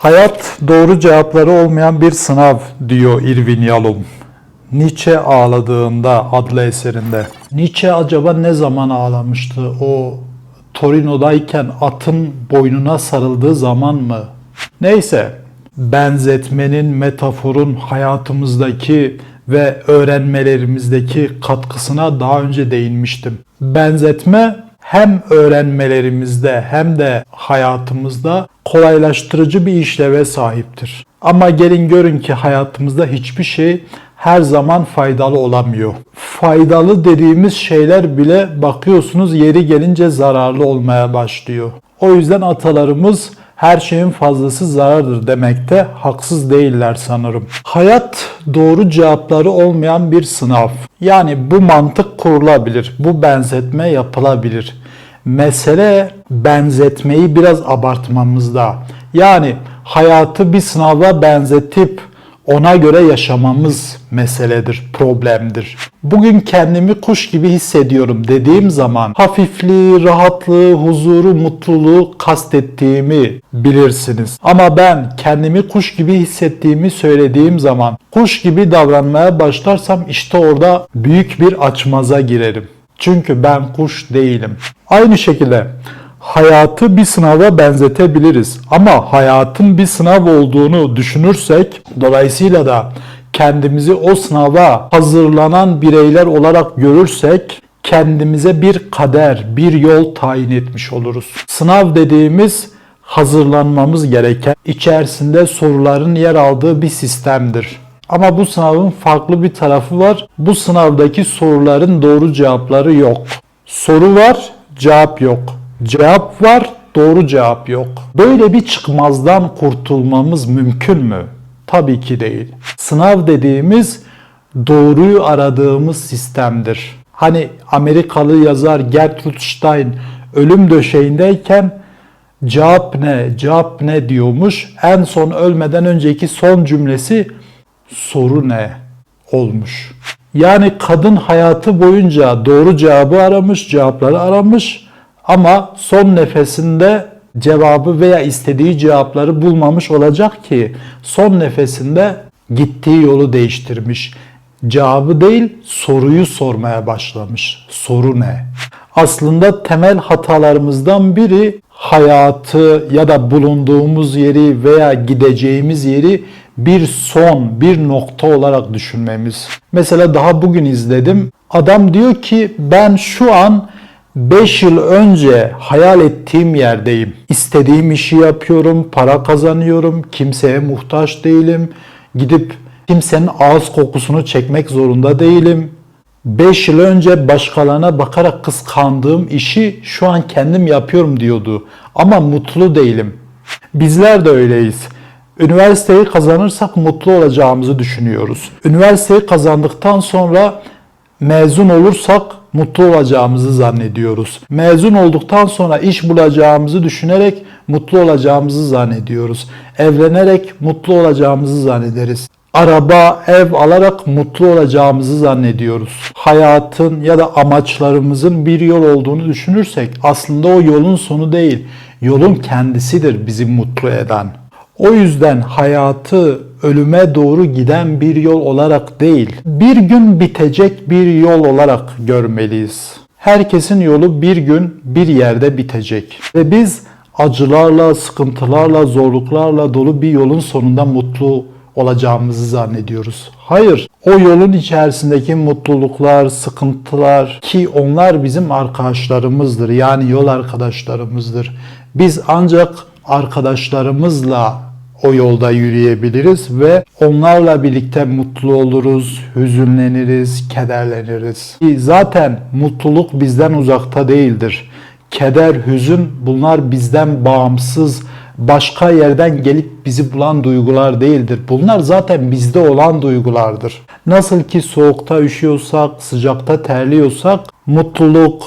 Hayat doğru cevapları olmayan bir sınav diyor Irvin Yalom. Nietzsche ağladığında adlı eserinde. Nietzsche acaba ne zaman ağlamıştı? O Torino'dayken atın boynuna sarıldığı zaman mı? Neyse, benzetmenin, metaforun hayatımızdaki ve öğrenmelerimizdeki katkısına daha önce değinmiştim. Benzetme hem öğrenmelerimizde hem de hayatımızda kolaylaştırıcı bir işleve sahiptir. Ama gelin görün ki hayatımızda hiçbir şey her zaman faydalı olamıyor. Faydalı dediğimiz şeyler bile bakıyorsunuz yeri gelince zararlı olmaya başlıyor. O yüzden atalarımız her şeyin fazlası zarardır demekte haksız değiller sanırım. Hayat doğru cevapları olmayan bir sınav. Yani bu mantık kurulabilir, bu benzetme yapılabilir. Mesele benzetmeyi biraz abartmamızda. Yani hayatı bir sınava benzetip ona göre yaşamamız meseledir, problemdir. Bugün kendimi kuş gibi hissediyorum dediğim zaman hafifliği, rahatlığı, huzuru, mutluluğu kastettiğimi bilirsiniz. Ama ben kendimi kuş gibi hissettiğimi söylediğim zaman kuş gibi davranmaya başlarsam işte orada büyük bir açmaza girerim. Çünkü ben kuş değilim. Aynı şekilde hayatı bir sınava benzetebiliriz. Ama hayatın bir sınav olduğunu düşünürsek dolayısıyla da kendimizi o sınava hazırlanan bireyler olarak görürsek kendimize bir kader, bir yol tayin etmiş oluruz. Sınav dediğimiz hazırlanmamız gereken, içerisinde soruların yer aldığı bir sistemdir. Ama bu sınavın farklı bir tarafı var. Bu sınavdaki soruların doğru cevapları yok. Soru var, cevap yok. Cevap var, doğru cevap yok. Böyle bir çıkmazdan kurtulmamız mümkün mü? Tabii ki değil. Sınav dediğimiz doğruyu aradığımız sistemdir. Hani Amerikalı yazar Gertrude Stein ölüm döşeğindeyken cevap ne, cevap ne diyormuş. En son ölmeden önceki son cümlesi soru ne olmuş. Yani kadın hayatı boyunca doğru cevabı aramış, cevapları aramış ama son nefesinde cevabı veya istediği cevapları bulmamış olacak ki son nefesinde gittiği yolu değiştirmiş. Cevabı değil soruyu sormaya başlamış. Soru ne? Aslında temel hatalarımızdan biri hayatı ya da bulunduğumuz yeri veya gideceğimiz yeri bir son, bir nokta olarak düşünmemiz. Mesela daha bugün izledim. Adam diyor ki ben şu an 5 yıl önce hayal ettiğim yerdeyim. İstediğim işi yapıyorum, para kazanıyorum, kimseye muhtaç değilim. Gidip kimsenin ağız kokusunu çekmek zorunda değilim. 5 yıl önce başkalarına bakarak kıskandığım işi şu an kendim yapıyorum diyordu. Ama mutlu değilim. Bizler de öyleyiz. Üniversiteyi kazanırsak mutlu olacağımızı düşünüyoruz. Üniversiteyi kazandıktan sonra mezun olursak mutlu olacağımızı zannediyoruz. Mezun olduktan sonra iş bulacağımızı düşünerek mutlu olacağımızı zannediyoruz. Evlenerek mutlu olacağımızı zannederiz. Araba, ev alarak mutlu olacağımızı zannediyoruz. Hayatın ya da amaçlarımızın bir yol olduğunu düşünürsek aslında o yolun sonu değil, yolun kendisidir bizi mutlu eden. O yüzden hayatı ölüme doğru giden bir yol olarak değil, bir gün bitecek bir yol olarak görmeliyiz. Herkesin yolu bir gün bir yerde bitecek. Ve biz acılarla, sıkıntılarla, zorluklarla dolu bir yolun sonunda mutlu olacağımızı zannediyoruz. Hayır, o yolun içerisindeki mutluluklar, sıkıntılar ki onlar bizim arkadaşlarımızdır. Yani yol arkadaşlarımızdır. Biz ancak arkadaşlarımızla o yolda yürüyebiliriz ve onlarla birlikte mutlu oluruz, hüzünleniriz, kederleniriz. Zaten mutluluk bizden uzakta değildir. Keder, hüzün bunlar bizden bağımsız, başka yerden gelip bizi bulan duygular değildir. Bunlar zaten bizde olan duygulardır. Nasıl ki soğukta üşüyorsak, sıcakta terliyorsak mutluluk,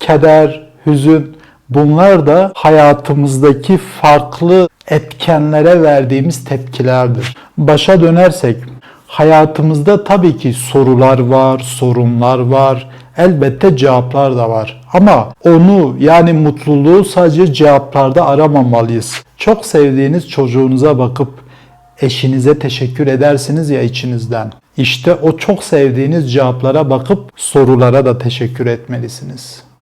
keder, hüzün bunlar da hayatımızdaki farklı etkenlere verdiğimiz tepkilerdir. Başa dönersek hayatımızda tabii ki sorular var, sorunlar var, elbette cevaplar da var. Ama onu yani mutluluğu sadece cevaplarda aramamalıyız. Çok sevdiğiniz çocuğunuza bakıp eşinize teşekkür edersiniz ya içinizden. İşte o çok sevdiğiniz cevaplara bakıp sorulara da teşekkür etmelisiniz.